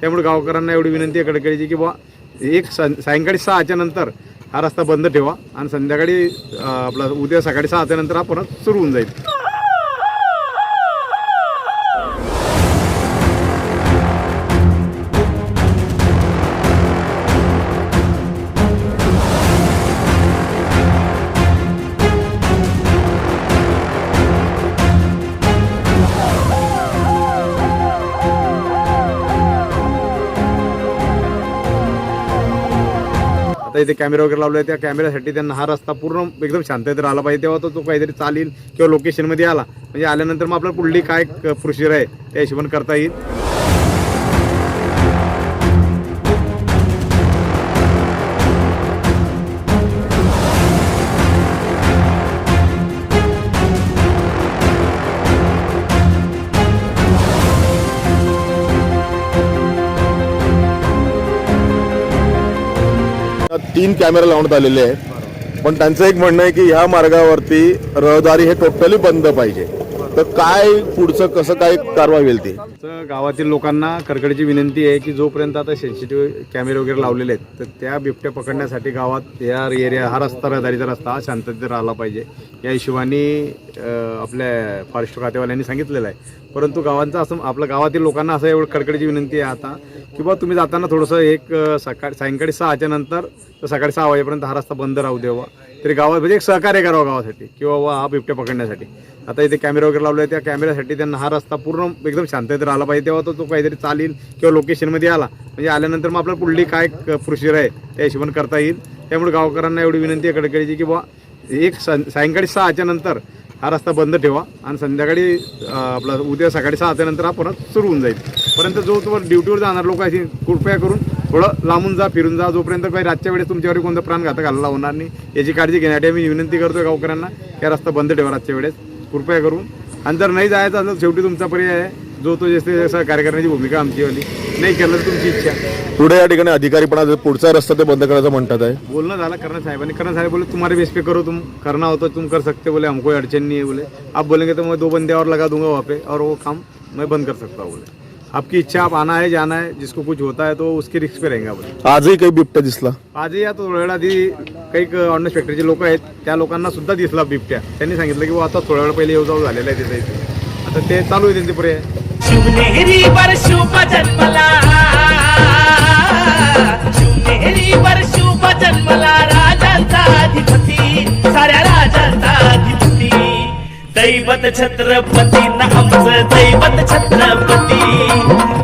त्यामुळे गावकऱ्यांना एवढी विनंती आहे कडकडीची की बुवा एक सं- सायंकाळी सहाच्या नंतर हा रस्ता बंद ठेवा आणि संध्याकाळी आपला उद्या सकाळी सहाच्या नंतर हा परत सुरू होऊन जाईल. आता इथे कॅमेरा वगैरे लावले त्या कॅमेऱ्यासाठी त्यांना हा रस्ता पूर्ण एकदम शांततेत राहिला पाहिजे तेव्हा तो तो काहीतरी चालेल किंवा लोकेशनमध्ये आला. म्हणजे आल्यानंतर मग आपल्याला पुढली काय प्रोसिजर आहे त्या हिशोबाने करता येईल. तीन कॅमेरे लावण्यात आलेले आहेत. पण त्यांचं एक म्हणणं आहे की ह्या मार्गावरती रहदारी हे टोटली बंद पाहिजे. तर काय पुढचं कसं काय कारवाई होईल ती? तर गावातील लोकांना कडकडीची विनंती आहे की जोपर्यंत आता सेन्सिटिव्ह कॅमेरे वगैरे लावलेले आहेत तर त्या बिबट्या पकडण्यासाठी गावात या एरिया हा रस्ता रहदारीचा रस्ता हा शांततेत राहिला पाहिजे. या हिशोबाने आपल्या फॉरेस्ट खातेवाल्यांनी सांगितलेलं आहे. परंतु गावांचं असं आपल्या गावातील लोकांना असं एवढं कडकडीची विनंती आहे आता की बा तुम्ही जाताना थोडंसं एक सकाळ सायंकाळी सहाच्या नंतर तर सकाळी सहा वाजेपर्यंत हा रस्ता बंद राहू द्यावा तरी गावात म्हणजे एक सहकार्य करावं गावासाठी किंवा वा हा बिबट्या पकडण्यासाठी. आता इथे कॅमेरा वगैरे लावले त्या कॅमेऱ्यासाठी त्यांना हा रस्ता पूर्ण एकदम शांततेत राहिला पाहिजे. तेव्हा तो तो काहीतरी चालेल किंवा लोकेशनमध्ये आला. म्हणजे आल्यानंतर मग आपल्याला पुढली काय प्रोसिजर आहे त्या हिशोबाने करता येईल. त्यामुळे गावकऱ्यांना एवढी विनंती आहे कडकडीची की बुवा एक सायंकाळी सहाच्या नंतर हा रस्ता बंद ठेवा आणि संध्याकाळी आपला उद्या सकाळी सहाच्यानंतर हा परत सुरू होऊन जाईल. परंतु जो तुम्हाला ड्युटीवर जाणार लोक अशी कृपया करून थोडं लांबून जा फिरून जा. जोपर्यंत काही रातच्या वेळेस तुमच्यावर कोणता प्राणघातक हल्ला होणार नाही. याची काळजी घेण्यासाठी आम्ही विनंती करतो गावकऱ्यांना या रस्ता बंद ठेवा रातच्या वेळेस. कृपया करून. आणि जर नाही जायचं असेल शेवटी तुमचा पर्याय आहे. जो तो जसे सहकार्य करण्याची भूमिका आमची वाली. नाही केलं तर तुमची इच्छा. पुढे या ठिकाणी अधिकारी पण आज पुढचा रस्ता ते बंद करायचं म्हणतात आहे. बोलना झाला करण साहेबांनी करण साहेब बोले तुम्हारे बेस पे करो तुम. करना हो तो तुम कर सकते बोले. हमको अड़चन नहीं है बोले. आप बोलेंगे तो मैं दो बंदे और लगा दूंगा वहाँ पे और वो काम मैं बंद कर सकता हूँ बोले. आपकी इच्छा आप आना है जाना है जिसको कुछ होता है तो उसके रिस्क पे रहेगा बोले. आजही काही बिबट्या दिसला. आजही या थोड्या वेळ आधी काही ऑर्डनन्स फॅक्टरीचे लोक आहेत. त्या लोकांना सुद्धा दिसला बिबट्या. त्यांनी सांगितलं की बुवा आता थोड्या वेळ पहिले येऊ जाऊ झालेलं आहे तिथे इथे. आता ते चालू आहे त्यांचे पर्याय. शिवनेरी शुभ जन्मला शिवनेरी शुभ जन्मला राजांचा अधिपती साऱ्या राजांचा अधिपती. दैवत छत्रपती न आमचं दैवत छत्रपती.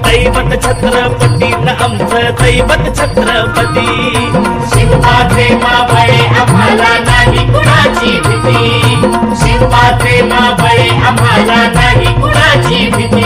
दैवत छत्रपती न आमचं दैवत छत्रपती. शिवबाचे माबळे आम्हाला नाही कुणाची भीती. शिवबाचे माबळे आम्हाला नाही कुणाची भीती.